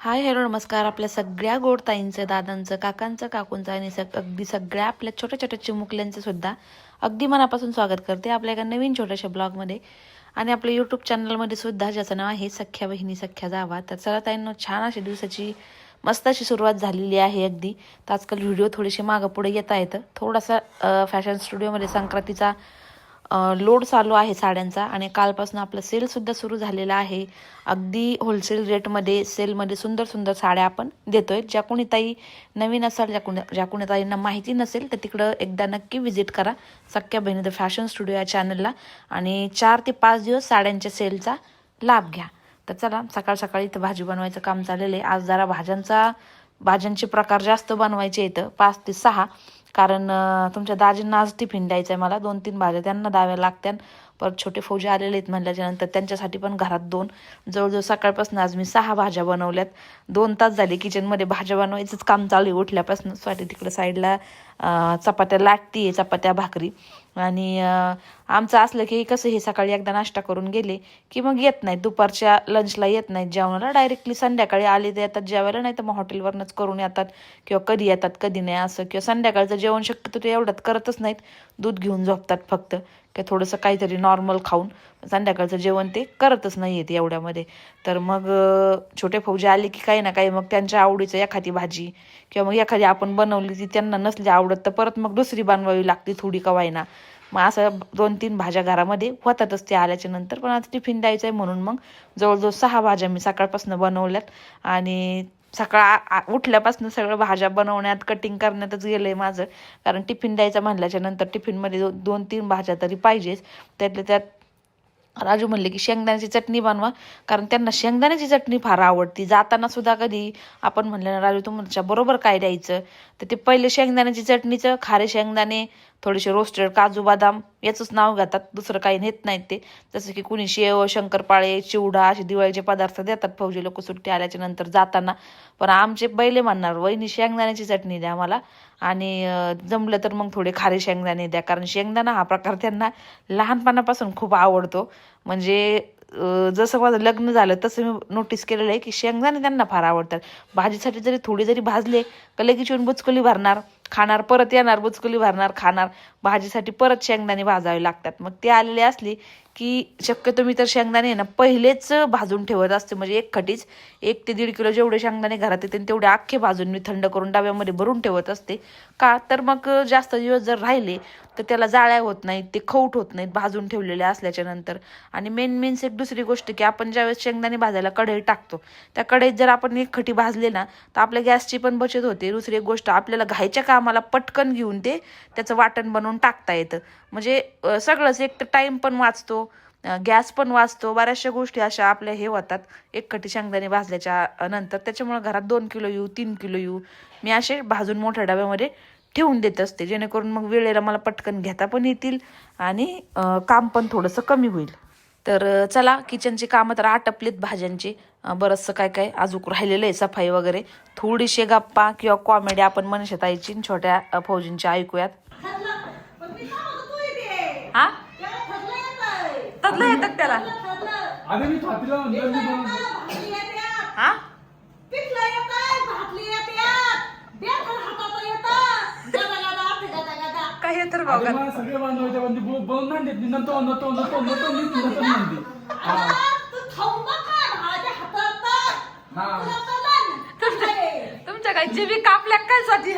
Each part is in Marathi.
हाय हॅलो नमस्कार. आपल्या सगळ्या गोड ताईंचं दादांचं काकांचं काकूंचं आणि सग अगदी सगळ्या आपल्या छोट्या छोट्या चिमुकल्यांचं सुद्धा अगदी मनापासून स्वागत करते आपल्या एका नवीन छोट्याशा ब्लॉगमध्ये. आणि आपल्या यूट्यूब चॅनलमध्ये सुद्धा ज्याचं नाव आहे सख्या बहिणी सख्या जावा. तर चला ताईंनो छान अशी दिवसाची मस्त अशी सुरुवात झालेली आहे अगदी. तर आजकाल व्हिडिओ थोडेसे मागं पुढे येता येतं. थोडासा फॅशन स्टुडिओमध्ये संक्रांतीचा लोड चालू आहे साड्यांचा आणि कालपासून आपलं सेलसुद्धा सुरू झालेला आहे. अगदी होलसेल रेटमध्ये सेलमध्ये सुंदर सुंदर साड्या आपण देतोय. ज्या कोणी ताई नवीन असाल ज्या कोणी ज्या कोणी ताईंना माहिती नसेल तर तिकडं एकदा नक्की व्हिजिट करा. सख्या बहिणी द फॅशन स्टुडिओ या चॅनलला आणि चार ते पाच दिवस साड्यांच्या सेलचा लाभ घ्या. तर चला सकाळ सकाळी इथं भाजी बनवायचं काम चाललेलं आहे. आज जरा भाज्यांचा भाज्यांचे प्रकार जास्त बनवायचे इथं पाच ते सहा. कारण तुमच्या दाजींना आज टिफिन द्यायचं आहे मला दोन तीन भाज्या त्यांना द्याव्या लागत्या परत छोटे फौजे आलेले आहेत म्हणल्याच्यानंतर त्यांच्यासाठी पण घरात दोन. जवळजवळ सकाळपासून आज मी सहा भाज्या बनवल्यात. दोन तास झाले किचनमध्ये भाज्या बनवायचंच काम चालू आहे. उठल्यापासून साठी तिकडं साईडला चपात्या लाटती आहे चपात्या भाकरी. आणि आमचं असलं की कसं हे सकाळी एकदा नाश्ता करून गेले की मग येत नाहीत. दुपारच्या लंचला येत नाहीत. जेवणाला डायरेक्टली संध्याकाळी आले तर येतात जेवायला नाही तर मग हॉटेलवरनंच करून येतात. किंवा कधी येतात कधी नाही असं. किंवा संध्याकाळचं जेवण शक्यतो ते एवढ्यात करतच नाहीत. दूध घेऊन झोपतात फक्त. ते थोडंसं काहीतरी नॉर्मल खाऊन संध्याकाळचं जेवण ते करतच नाही येत एवढ्यामध्ये. तर मग छोटे फौजे आले की काही ना काही मग त्यांच्या आवडीचं एखादी भाजी किंवा मग एखादी आपण बनवली ती त्यांना नसली आवडत तर परत मग दुसरी बनवावी लागते थोडी कवायना मग असं दोन तीन भाज्या घरामध्ये होतातच ते आल्याच्यानंतर. पण आता टिफिन द्यायचं आहे म्हणून मग जवळजवळ सहा भाज्या मी सकाळपासून बनवल्यात. आणि सकाळ आ- उठल्यापासून सगळं भाज्या बनवण्यात कटिंग करण्यातच गेलं आहे माझं. कारण टिफिन द्यायचं म्हणल्याच्या नंतर टिफिनमध्ये दो दोन तीन भाज्या तरी पाहिजेच. त्यातल्या त्यात राजू म्हणले की शेंगदाण्याची चटणी बनवा. कारण त्यांना शेंगदाण्याची चटणी फार आवडती. जाताना सुद्धा कधी आपण म्हणलं ना राजू तुमच्या बरोबर काय द्यायचं? तर ते पहिले शेंगदाण्याची चटणीचं खारे शेंगदाणे थोडेसे रोस्टेड काजू बदाम याचंच नाव घेतात. दुसरं काही नेत नाहीत ते. जसं की कुणी शेव शंकरपाळे चिवडा असे दिवाळीचे पदार्थ देतात. फौजी लोक सुट्टी आल्याच्यानंतर जाताना. पण आमचे पहिले म्हणणार वहिनी शेंगदाण्याची चटणी द्या मला आणि जमलं तर मग थोडे खारे शेंगदाणे द्या. कारण शेंगदाणा हा प्रकार त्यांना लहानपणापासून खूप आवडतो. म्हणजे जसं माझं लग्न झालं तसं मी नोटीस केलेलं आहे की शेंगदाणे त्यांना फार आवडतात. भाजीसाठी जरी थोडी जरी भाजले का लगेच येऊन बुचकुली भरणार? खाणार परत येणार बुचकुली भरणार खाणार भाजीसाठी परत शेंगदाणे भाजावे लागतात. मग ते आलेले असले की शक्यतो मी तर शेंगदाणे ना पहिलेच भाजून ठेवत असते. म्हणजे एक खटीच एक ते दीड किलो जेवढे शेंगदाणे घरात येते तेवढे अख्खे भाजून मी थंड करून डब्यामध्ये भरून ठेवत असते. का? तर मग जास्त दिवस जर राहिले तर त्याला जाळ्या होत नाहीत ते खौट होत नाहीत भाजून ठेवलेले असल्याच्या नंतर. आणि मेन मीन्स एक दुसरी गोष्ट की आपण ज्यावेळेस शेंगदाणे भाजायला कढई टाकतो त्या कढईत जर आपण एक खटी भाजले ना तर आपल्या गॅसची पण बचत होते. दुसरी एक गोष्ट आपल्याला घायच्या आम्हाला पटकन घेऊन ते त्याचं वाटण बनवून टाकता येतं. म्हणजे सगळंच एक तर टाईम पण वाचतो गॅस पण वाचतो बऱ्याचशा गोष्टी अशा आपल्या हे होतात. एक कटी शेंगदाणे भाजल्याच्या नंतर त्याच्यामुळे घरात दोन किलो येऊ तीन किलो येऊ. मी असे भाजून मोठ्या डब्यामध्ये ठेवून देत असते. जेणेकरून मग वेळेला मला पटकन घेता पण येतील आणि काम पण थोडंसं कमी होईल. तर चला किचनची कामं तर आटपलीत भाज्यांची. बरंचसं काय काय अजून राहिलेलं आहे सफाई वगैरे. थोडीशी गप्पा किंवा कॉमेडी आपण मनीषाताईची आणि छोट्या फौजींच्या ऐकूयात. हा? तदलं येतात त्याला. हा? काय बो- नाही देत. नंतर नंतर नंतर नंतर नंतर म्हणते. हा. तुमच्या काय जीवी कापल्या काय साठी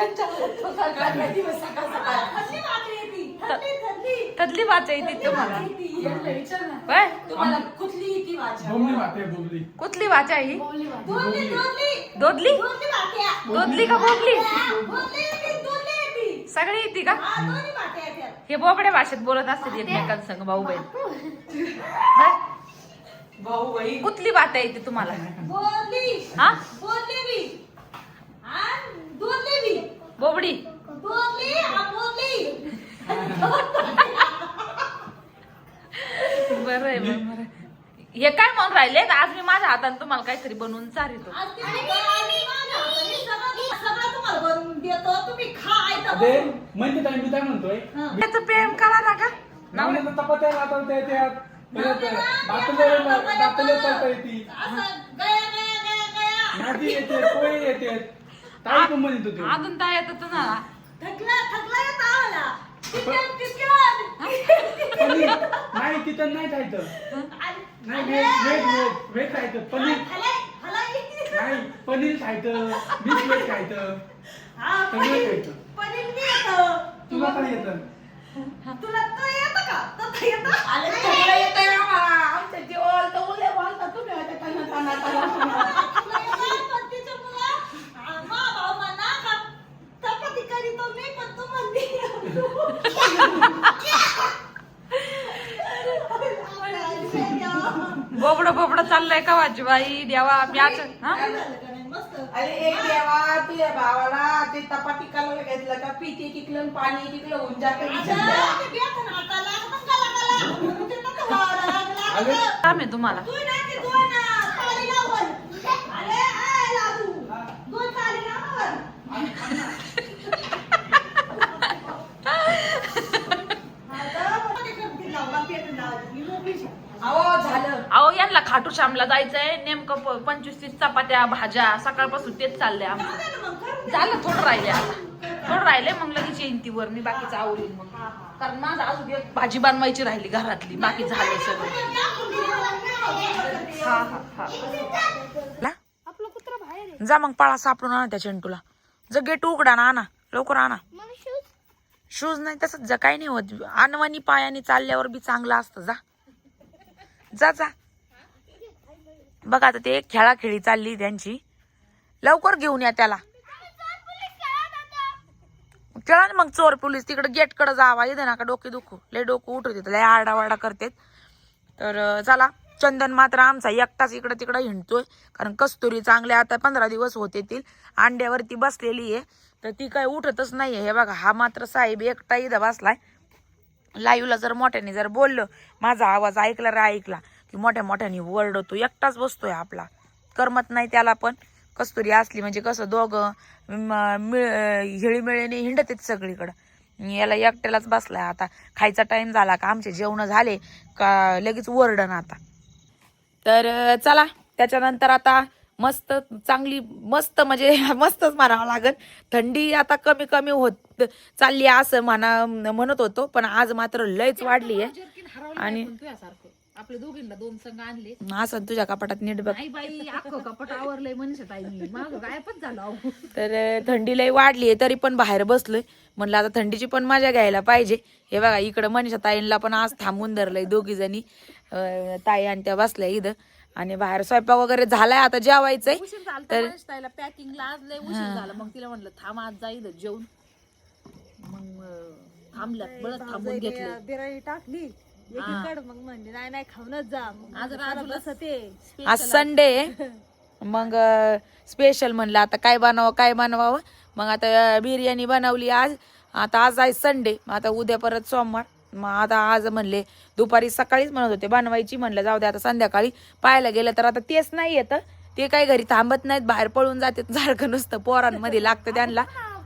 तदली वाचा येते तुम्हाला. बोमणी कुठली वाचा ही? दोदली? दोदली? का बोबली सगळी येते का? हे बोबड्या भाषेत बोलत असतात एकमेकांसंग भाऊ बहीण. भाऊ बाई कुठली वाचा येते तुम्हाला? हा? बोबडी. बरं आहे बरं बरं आहे. हे काय म्हणून राहिले? आज मी माझ्या हाताने तुम्हाला काहीतरी बनवून चारितो. अरे म्हणते काय मी काय म्हणतोय? त्याचं प्रेम कळा ना का नवऱ्याला दातले करता येते भाजी येते पोहे येते. ताई पण म्हणत होते. अजून काय येतं तुम्हाला? थकला थकला येत आम्हाला. नाही तिथं नाही खायचं नाही व्हेज व्हेज व्हेज व्हेज खायचं. पनीर. नाही पनीर खायचं मिक्स व्हेज खायचं. सगळं खायचं. पनीर बी येतं. तुला काय येतं तुला बोबड बोबड चाललंय का वाजी बाई? देवा मी आज हा? मस्त. अरे एक देवा तुझ्या भावाला ते तपाटी कालवलं घेतलं का? पिठी टिकलं पाणी टिकलं होऊन जातं विचार द्या. अगं, ते बेसन हाताला लागतं का लागायला? म्हणून ते नको व्हायला लागलं. अगं. काम आहे तुम्हाला तू ना ती दोन अं, थाळी लावल. अरे, आय, लाजू. दोन थाळी लावल. आता मध्ये करतील लाव, बाकी येतं लावायचं. मी मोकळीच आहे. अहो झालं. अहो यांना खाटू श्यामला जायचंय. नेमकं पंचवीस तीस चपात्या भाज्या सकाळपासून तेच चाललंय आमचं. झालं थोडं राहिले आता. थोडं राहिले मग लगेच येईन ती वर मी बाकीचं आवरीन मग. कारण माझं अजून एक भाजी बनवायची राहिली घरातली. बाकी झालंय सगळं. हा हा हा. जा मग पाळा सापडून आणा त्या चेंटूला जा गेट उघडा ना आणा. लवकर आणा. शूज नाही तसंच जा काही नाही होत. अनवानी पायाने चालल्यावर बी चांगलं असतं. जा. जा जा. बघा आता ते खेळाखेळी चालली त्यांची. लवकर घेऊन या त्याला. खेळा ना मग चोर पोलीस तिकडे गेटकडे जावा ना का डोके दुखू. लय डोकं उठू देत लय आरडावारडा करतेत. तर चला. चंदन मात्र आमचा एकटाच इकडं तिकडं हिंडतोय. कारण कस्तुरी चांगले आता पंधरा दिवस होते तील अंड्यावरती बसलेली आहे. तर ती काय उठतच नाही हे बघा हा मात्र साहेब एकटा इथं बसलाय. लाईव्हला जर मोठ्याने जर बोललं माझा आवाज ऐकला रे ऐकला की मोठ्या मोठ्याने ओरडतो एकटाच बसतोय आपला. करमत नाही त्याला पण. कस्तुरी असली म्हणजे कसं दोघं म- मिळ हिळीमिळीने हिंडत आहेत सगळीकडं. याला एकट्यालाच बसलाय आता. खायचा टाईम झाला का आमचे जेवणं झाले का लगेच वरडण आता. तर चला त्याच्यानंतर आता मस्त चांगली मस्त म्हणजे मस्तच म्हणावं लागेल. थंडी आता कमी कमी होत चालली असं म्हणा म्हणत होतो पण आज मात्र लयच वाढली आहे. आणि आपल्या दोघींना दोन संघ आणले. असं तुझ्या कपाटात नीट बघ. कपट आवरलंय ताईंनी गायबच झालं. तर थंडी लय वाढली आहे तरी पण बाहेर बसलोय. म्हणलं आता थंडीची पण मजा घ्यायला पाहिजे. हे बघा इकडं मनीषा ताईंला पण आज थांबून धरलंय दोघी जणी ताई आणि त्या बसल्या इथं. आणि बाहेर स्वयंपाक वगैरे झालाय आता जेवायचंय. उशीर झाला तर- पॅकिंगला आज लय उशीर झाला. मग तिला म्हणलं थांब आज जाईल जेवण मग अं, थांबल्यात बळत थांबून घेतलं. बिर्याणी टाकली. एकीकडे मग म्हणले नाही नाही खाऊनच जा. मग आज राजूला ते आज संडे आहे. मग स्पेशल म्हणलं आता काय बनवावं काय बनवावं? मग आता अं, बिर्याणी बनवली आज. आता आज आहे संडे आता उद्या परत सोमवार. मग आता आज म्हणले दुपारी सकाळीच म्हणत होते बनवायची म्हणलं जाऊ दे आता संध्याकाळी पाहायला गेलं तर आता तेच नाही येतं. ते काही घरी थांबत नाहीत बाहेर पळून जाते सारखं नुसतं पोरांमध्ये लागतं त्यांना.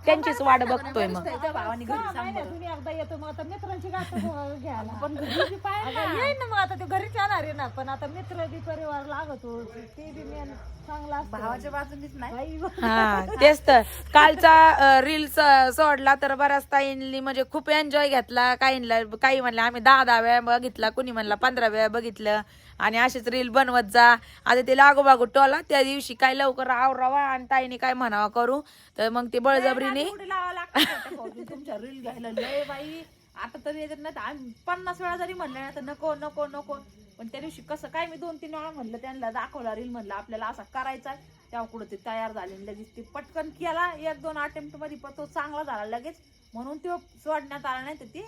त्यांचीच वाट बघतोय मग. भावाने घरी सांग बरं. तुम्ही एकदा येतो मग आता मित्रांची गाठ घ्यायला. पण घरी बी पाय ना. अगं, येईन ना मग आता ते घरीच येणार आहे ना. पण आता मित्र बी परिवार लागतो ते बी मेन चांगला असतं. भावाच्या बाजूनीच नाही. बाई, हा तेच तर. कालचा रील सोडला तर बऱ्याच ताईंनी म्हणजे खूप एन्जॉय घेतला. काहींना काही म्हणलं आम्ही दहा दहा वेळा बघितला कुणी म्हणला पंधरा वेळा बघितलं. आणि अशीच रील बनवत जा. आता ते लागोबागू टोला त्या दिवशी काय लवकर आवरावा आणि ताईने काय म्हणावा करू. तर मग ते बळजबरीने आणि लागतं तुमच्या रील घ्यायला? लय बाई आता तरी येतात पन्नास वेळा जरी म्हणलं ना तर नको नको नको. पण त्या दिवशी कसं काय मी दोन तीन वेळा म्हणलं त्यांना दाखवला रील म्हणलं आपल्याला असा करायचा तेव्हा कुठं ते तयार झाले लगेच ते पटकन केला. एक दोन अटेम्प्टमध्ये पण तो चांगला झाला लगेच. म्हणून तो सोडण्यात आला नाही तर ते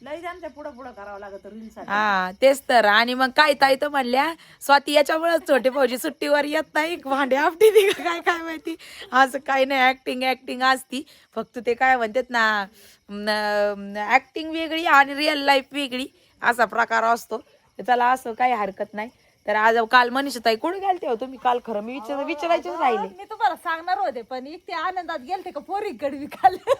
लय त्यांच्या पुढं पुढं करावं लागत हा तेच तर. आणि मग काय ताई तर म्हणल्या स्वाती याच्यामुळेच छोटे भाऊजी सुट्टीवर येत नाही. भांडे आपटी ती काय काय माहिती? असं काही नाही. ऍक्टिंग ऍक्टिंग असती. फक्त ते काय म्हणतात ना ऍक्टिंग वेगळी आणि रिअल लाईफ वेगळी असा प्रकार असतो. त्याला असं काही हरकत नाही. तर आज काल मनीषा ताई कुठे गेलते हो? तुम्ही काल खरं मी विचार विचारायचेच राहिले. मी तुम्हाला सांगणार होते पण एक ते आनंदात गेलते का पोरी कडवी खाल्ले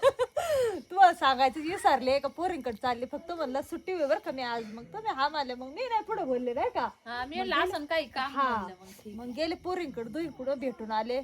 तू सांगायचं विसरले का पोरींकडे चालले फक्त म्हणलं सुट्टी वेवर कमी आज. मग तुम्ही हा मानले मग मी नाही पुढे बोलले नाही का? हा मी असं काही काम हा. मग गेले पोरींकडे दुई पुढं भेटून आले.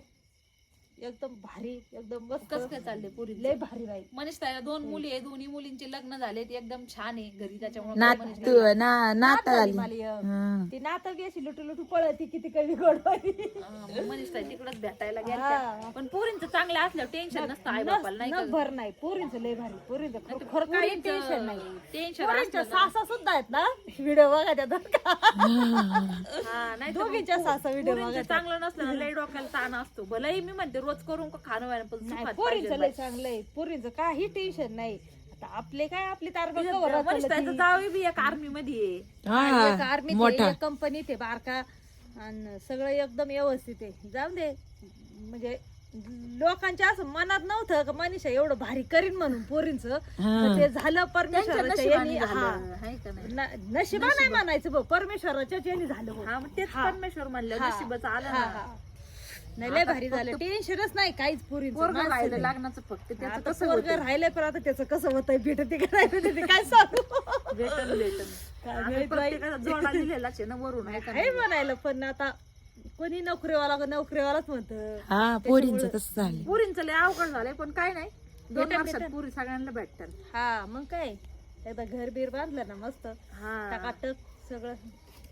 एकदम भारी एकदम मस्त. कसं काय चाललंय पुरी लय भारी बाई. मनीष ताईला दोन मुली आहे दोन्ही मुलींचे लग्न झालेत एकदम छान आहे घरी त्याच्यामुळे नात मनीष ना नाता. हं. ती नातं बी अशी लुटू लुटू पळती किती कधी गोड बाई. हा, मग मनीष ताई तिकडच भेटायला हा. गेल्या पण पोरींचं चांगलं असलं टेन्शन नसतं आई बापाला नाही न भर नाही. पोरींचं लय भारी पोरींचं खरं- खरं काही टेन्शन नाही. टेन्शन पोरींच्या सासा सुद्धा आहेत ना व्हिडिओ बघा त्या दोन का? हा नाही तर मग दोघींच्या सासा व्हिडिओ पोरींचं बघा चांगलं नसलं ना लई डोक्याला ताण असतो. भलेही मी म्हणते रोज करून का खाणं व्हायला पण नाही सुखात पोरींचं पाहिजे लय चांगलं आहे. पोरींचं काही टेन्शन नाही. आता आपले काय आपली ताईचं जावई बी एक आर्मी मध्ये आहे. हा आर्मीत मोठा. आहे कंपनीत आहे बारका. आणि सगळं एकदम व्यवस्थित आहे. जाऊ दे. म्हणजे लोकांच्या असं मनात नव्हतं का मनीषा एवढं भारी करीन म्हणून पोरींचं. पण ते झालं त्यांच्या परमेश्वराच्या नशिबाने यांनी- झालं, हा. हाय का नाही? न- नशिबा नाही म्हणायचं परमेश्वराच्या यांनी झालं. हा मग तेच परमेश्वर म्हणलं हा. नशिबाचं आलं हा, ना. हा. नाही लय भारी झालं. टेन्शनच नाही काहीच पोरगं राहिलं नाही. लग्नाचं फक्त. त्याचं आता कसं पोरगं होतं राहिलंय पण आता त्याचं कसं होतंय? भेटते का नाही भेटते काय सांगू? भेटन भेटन. काय आता माहीत बाई. प्रत्येकाचा जोडा दिलेलाच आहे ना वरून आहे का हे नाही? म्हणायला पण आता कोणी नोकरीवाला का नोकरीवालाच म्हणत. हा पोरींच तसं झालं पुरींचं लय अवघड झालंय पण काय नाही. दोन वर्षात पुरी सगळ्यांना भेटतात. हा मग काय? एकदा घर बीर बांधलं ना मस्त. हा. टाकाटक सगळं.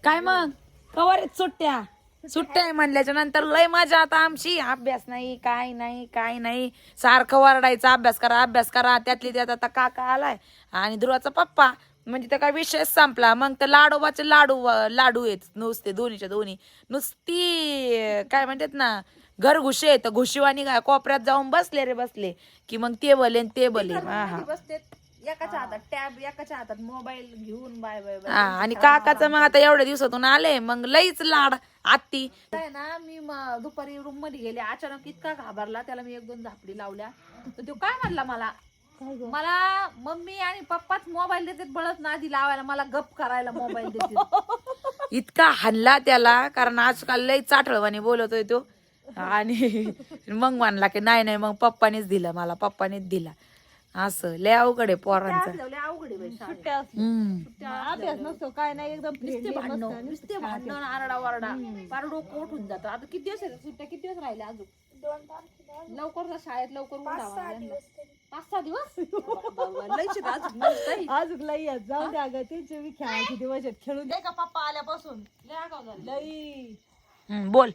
काय मग? कवर आहेत सुट्ट्या? सुट्ट्या आहे म्हणल्याच्या नंतर लय मजा आता आमची. अभ्यास नाही काय नाही काय नाही. सारखं वरडायचं अभ्यास करा अभ्यास करा. त्यातली त्यात आता काका आलाय आणि ध्रुवाचा पप्पा. म्हणजे त्या काय विषयच संपला. मग तर लाडोबाचे लाडू लाडू आहेत नुसते दोन्हीच्या दोन्ही. नुसती काय म्हणतात ना घर घुशे आहेत. घुशीवानी काय कोपऱ्यात जाऊन बसले रे बसले. की मग ते बले ते बले हा हा. एकाच्या हातात टॅब एकाच्या हातात मोबाईल घेऊन बाय बाय बाय. हा आणि काकाचं मग आता एवढ्या दिवसातून आले मग लईच लाड आत्ती. काय ना मी म- दुपारी रूममध्ये गेले अचानक इतका घाबरला त्याला मी एक दोन झापडी लावल्या. तर तो काय म्हणला मला? मला मम्मी आणि पप्पाच मोबाईल देतात बळत नादी लावायला मला गप करायला मोबाईल देतात. इतका हल्ला त्याला कारण आजकाल लई चाटळवाने बोलतोय तो. आणि मग म्हणला की नाही नाही मग पप्पानीच दिला मला पप्पानीच दिला. असं लय अवघड आहे पोरांचं. लय अवघड आहे बाई शाळेत. सुट्ट्या. हम्म. अभ्यास नसतो काय नाही एकदम नुसते friendly भांडण मस्त. नुसते भांडण आरडा वारडा फार डोकं उठून जातं. आता किती दिवस आहे सुट्ट्या? किती दिवस राहिले अजून? लवकर जा शाळेत लवकर उठावं यांना. पाच सहा दिवस? आहेत अजून आहे. आज लई आहेत. जाऊ द्या ग त्यांचे बी खेळायचे दिवस आहेत. खेळून दे का पप्पा आल्यापासून? लय आगाऊ झाले. लई. हम्म, बोल.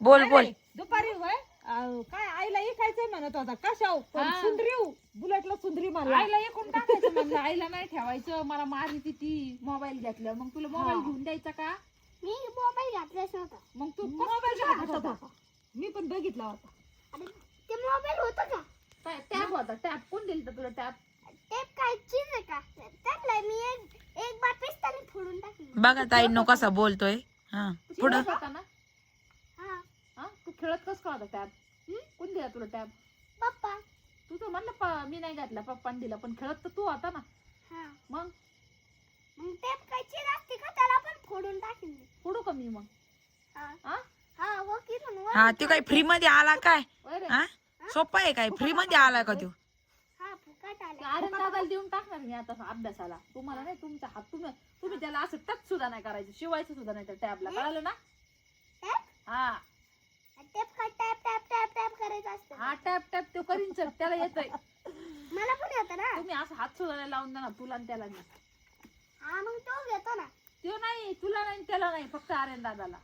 बोल बोल. दुपारी होय? अहो, काय आईला ऐकायचंय म्हणत होता. कशाव? पण सुंदरी बुलेटला सुंदरी मला आईला एकूण टाकायचं म्हणलं. आईला नाही ठेवायचं. मला मारी ती मोबाईल घेतलं. मग तुला मोबाईल घेऊन द्यायचा का? मी मोबाईल घातलाच नव्हता. मग तू मोबाईल हातात होता. मी पण बघितला होता. ते मोबाईल होतं का? टॅब होता. टॅब कोण दिल तुला टॅब ते काय चीज आहे का? त्यातला मी एक एक बार पिस्ताने फोडून टाकली. बघा ताई नो कसा बोलतोय. हा पुढं. होता ना? हा तू खेळत कस का होता टॅब? कोण दिला तुला टॅब? पप्पा. तू तर म्हणलं प- मी नाही घातला पप्पाने दिला पण खेळत तर तू होता ना. हा. मग? मग ते काय असते का? त्याला पण फोडून टाकली फोडू का मी मग? हा. हा? हा हा ते काय फ्री मध्ये आला काय? अरे हा? सोपा आहे काय? फ्री मध्ये आला का तो? हा फुकट आला. अरे दादाला देऊन टाकणार मी आता अभ्यासाला. तुम्हाला नाही तुमचा हात तुम्ही तुम्ही त्याला असं टच सुद्धा नाही करायचं शिवायचं सुद्धा नाही त्या टॅबला. कळालं ना? हा. टॅप काय टॅप टॅप टॅप टॅप करायचं असतं. हा टॅप टॅप तो करीन चल त्याला येतोय. मला पण येतं ना. तुम्ही असं हात सुद्धा नाही लावून देणार तुला आणि त्याला नाही. हा मग तो घेतो ना. तो नाही तुला नाही त्याला नाही फक्त आर्यन दादाला.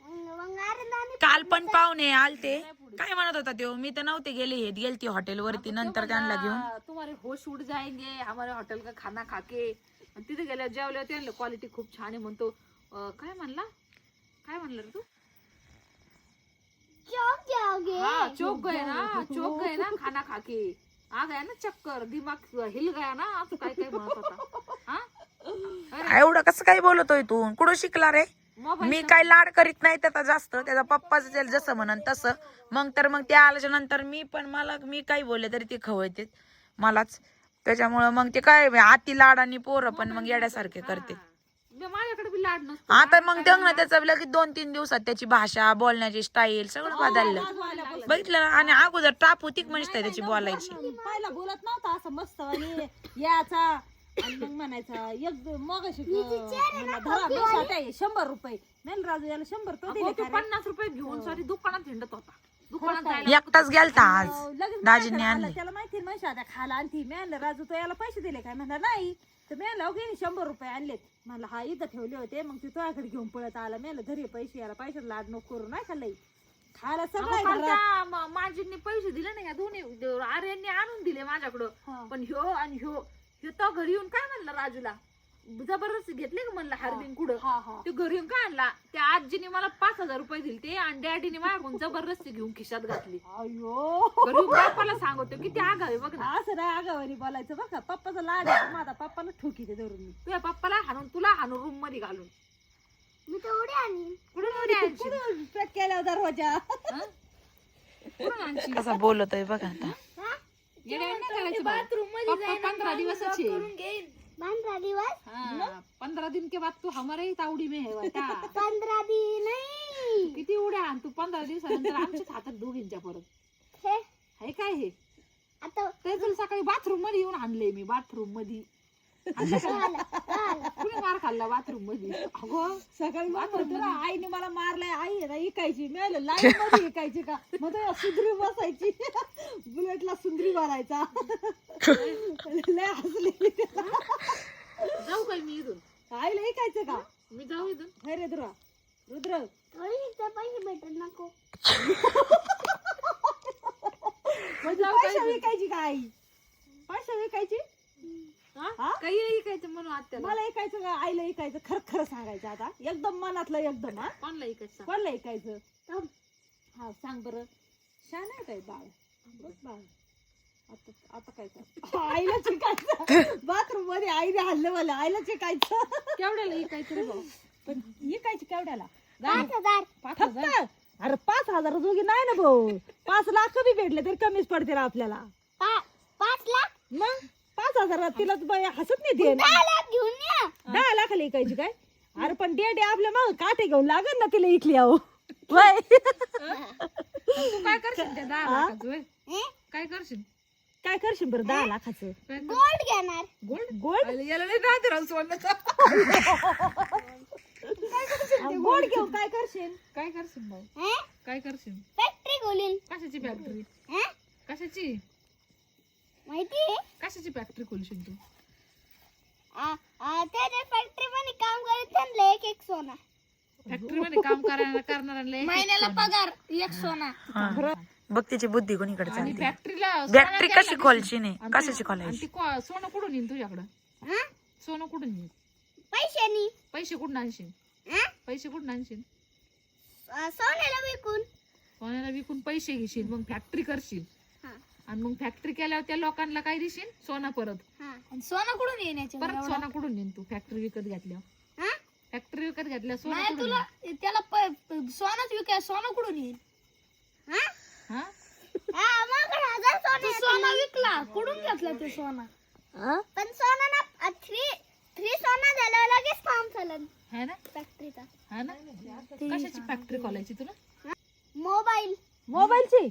मग मग अरे काल पण पाहुणे आलते. काय म्हणत होता तो मी तर नव्हते गेले हे गेलती हॉटेल वरती नंतर त्यांना घेऊन. हा, तुम्हारे होश उड जाएंगे हमारे हॉटेल का खाना खाके. आणि तिथे गेल्या जेवले होते क्वालिटी खूप छान आहे. म्हणतो अं, काय म्हणला? काय म्हणलं रे तू? चौक जाओगे? हाँ चौक गए ना चौक गए ना खाना खा के आ गया ना चक्कर दिमाग हिल गया ना असं काय काय म्हणत होता. हा? एवढं कसं काय बोलतोय तू? कुठं शिकला रे? मोबाईल मी काय लाड करीत नाही त्याचा जास्त त्याचा पप्पाच त्याला जसं म्हणन तसं. मग तर मग ते आल्याच्यानंतर मी पण मला मी काही बोलले तरी ते खवळते मलाच. त्याच्यामुळं मग ते काय आती लाड आणि पोरं पण मग येड्यासारखे करते. मी माझ्याकडे बी लाड नसतो. आता मग तेव्हा ना त्याचं लगेच दोन तीन दिवसात त्याची भाषा बोलण्याची स्टाईल सगळं बदललं. बघितलं ना? आणि अगोदर टाप होती म्हणजे त्याची बोलायची. पहिला बोलत नव्हता असं मस्त आणि याचा आणि मग म्हणायचा एक हे शंभर रुपये नाही ना राजू याला शंभर तो दिले तो का रे? पन्नास रुपये घेऊन सॉरी दुकानात हिंडत होता. दुकानात जायला एकटाच गेलता आज लगेच दाजींनी आणले. त्याला माहिती ना म्हशी आता खाला आणती. मी आणलं राजू तो याला पैसे दिले काय? म्हणला नाही. तर मी गेली शंभर रुपये आणलेत. म्हणलं हा इथं ठेवले होते. मग ते तुझ्याकडे घेऊन पळत आला. मी घरी पैसे याला पैसे लाड नको करू नाही खाल्लंय खायला सगळं अगो, आहे काल घरात. त्या म- माजींनी पैसे दिले ना या दोन्ही आर्यांनी आणून दिले माझ्याकडं. हा. पण ह्यो आणि ह्यो ह्यो तो घरी येऊन काय म्हणला राजूला? जबरदस्ती घेतले का म्हणलं हार्दिन कुठं हा हा. ते घरी येऊन काय आणला? त्या आजीने मला पाच हजार रुपये दिले ते आणि डॅडीने माझ्याकडून जबरदस्ती घेऊन खिशात घातली. अयो घरी येऊन बापाला सांगतो किती आगावे बघ ना. असं नाही आगावानी बोलायचं बघा पप्पाचा लाड आहे. माझा पप्पाला ठोकी ते धरून मी. तुझ्या पप्पाला हाणून तुला हाणून रूममध्ये घालून. मी तर उडी आणली कुठून उडी आणशील? कुठून पॅक केल्या दरवाजा कुठून आणशील? कसा बोलतोय बघा आता. येड्यावानी नाही करायचं बाई. पप्पा पंधरा दिवसाची. पंधरा दिवस? हाँ, पंद्रह दिन के बाद तू हमारे ही तावडी में है बेटा पंधरा दिन नाही किती उड्या आण तू पंधरा दिवसानंतर आमच्याच हातात दोघींच्या परत. हे. आहे काय हे? आता ते तुला सकाळी बाथरूममध्ये येऊन आणले मी बाथरूममध्ये? कुणी मार खाल्ला बाथरूममध्ये? अगो सकाळी ना आईने मला मारलाय. आई आहे ना इकायची. मी म्हणलं, लाईन मध्ये इकायची का? मग तो सुंदरी बसायची. बुलेटला सुंदरी मारायचा. लय हसले. जाऊ काय मी इथून? आईला इकायचं का? मी जाऊ इथून. नाही रे रुद्र. रुद्र पैसे भेटत नको. पैसे विकायची का आई? पैसे विकायची? काही ऐकायचं म्हणून आत्याला. मला ऐकायचं का? आईला ऐकायचं? खरं खरं सांगायचं आता. एकदम मनातलं एकदम हा? कोणला ऐकायचं? सांग. कोणला ऐकायचं? थांब. हा सांग बरं. छान आहे काय बाळ. बस बाळ. आता आता काय कर? आईला चिकायचं बाथरूममध्ये आईने हल्लं मला. आईला चिकायचं केवढ्याला ऐकायचं रे भाऊ? पण विकायची केवढ्याला? पाच हजार. पाच हजार? अरे पाच हजार दोघी नाही ना भाऊ. पाच लाख बी भेटले तरी कमीच पडते रे आपल्याला. पा- पाच लाख? मग? पाच हजार तिला बाई हसत नाही ते दहा लाख घेऊन या. दहा लाखाला इकायची काय? अरे पण डेडे आपल्या मग काटे घेऊन लागल ना तिला इकली वय तू काय करशील त्या दहा लाखाचं होय? हे? काय करशील? काय करशील बरं दहा लाखाचं? काय कर- गोल्ड घेणार. गोल्ड? गोल्ड? याला नाही राहत राव सोन्याचा. गोल्ड घेऊन काय करशील? काय करशील भाऊ? हे? काय करशील? फॅक्टरी खोलीन. कशाची फॅक्टरी? हे? कशाची? माहिती? कशाची फॅक्टरी खोलशील तू आ- आ, ते जे फॅक्टरी मध्ये काम करत त्यांना एक एक सोना. फॅक्टरी मध्ये काम करायला करणाऱ्याला एक- महिन्याला पगार एक सोना. बघ तिची बुद्धी कोणीकडे आणि चालते. फॅक्टरीला बॅटरी कशी खोलची नाही? कशाची खोलायची? आणि ती को- सोनं कुठून येईल तुझ्याकडं? हा? सोनं कुठून येईल पैशानी पैसे कुठून आणशील हा? पैसे कुठून आणशील आ, सोन्याला विकून. सोन्याला विकून पैसे घेशील मग फॅक्टरी करशील. हा. आणि मग फॅक्टरी केल्यावर त्या लोकांना काय देशील? सोना परत. हा. आणि सोनं कुठून येण्याचे परत सोना कुठून येईल तू? फॅक्टरी विकत घेतल्यावर. हा? फॅक्टरी विकत घेतल्या सोना नाही कुठून तुला? त्याला सोनच विकाय सोनं कुठून येईल हा? हा? हा, सोनं सोना विकला. कुठून घेतला ते सोना? पण सोना ना थ्री थ्री सोना झाल्यावर लगेच काम चालन. है ना? फॅक्टरीचा हा ना? कशाची फॅक्टरी खोलायची तुला? मोबाईल मोबाईलची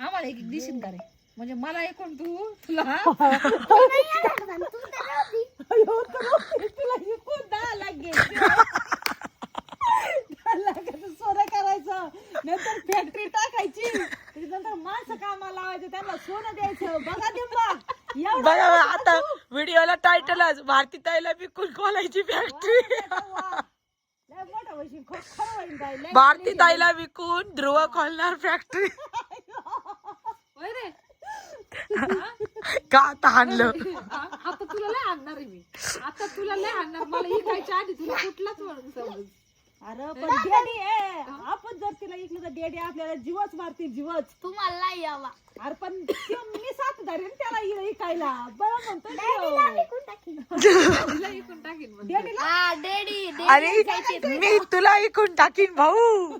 आम्हाला एक एक दिशील का रे? म्हणजे मला ऐकून तू तुला. अयो, तर तुला विकून दहा लाख घ्यायचे दहा लाखाचं सोनं करायचं. नंतर फॅक्टरी टाकायची. नंतर माणसं कामाला लावायचं त्यांना सोनं द्यायचं. बघा दिंबा एवढं बघा बघा, आता व्हिडिओला टायटलच भारती ताईला विकून खोलायची फॅक्टरी लय मोठं होशील, खरं खरं होईन बाई, लय भारती ताईला विकून ध्रुव खोलणार फॅक्टरी होय रे. का आता आता तुला लय आणणार आहे मी. आता तुला लय आणणार. मला इकायच्या आधी तुला कुठलाच वळण समज अरे पण डेडी ए, आपण जर तिला ऐकलं तर डेडी आपल्याला जीवच मारतील जीवच. तुम्हाला नाही यावा. अरे पण त्यो मी साथ धरेन त्याला इकडे ऐकायला बरं म्हणतो. तुला इकून टाकीन. मग डेडीला? हा, डेडी डेडी अरे मी तुला विकून टाकीन भाऊ.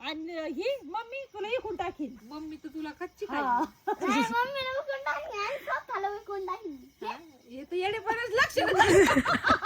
आणि ही मम्मी तुला ऐकून टाकीन. मम्मी तर तुला कच्ची हा. खाई नाही, मम्मीला विकून टाकीन आणि स्वतःला विकून टाकीन. हे तर येडेपणाच लक्ष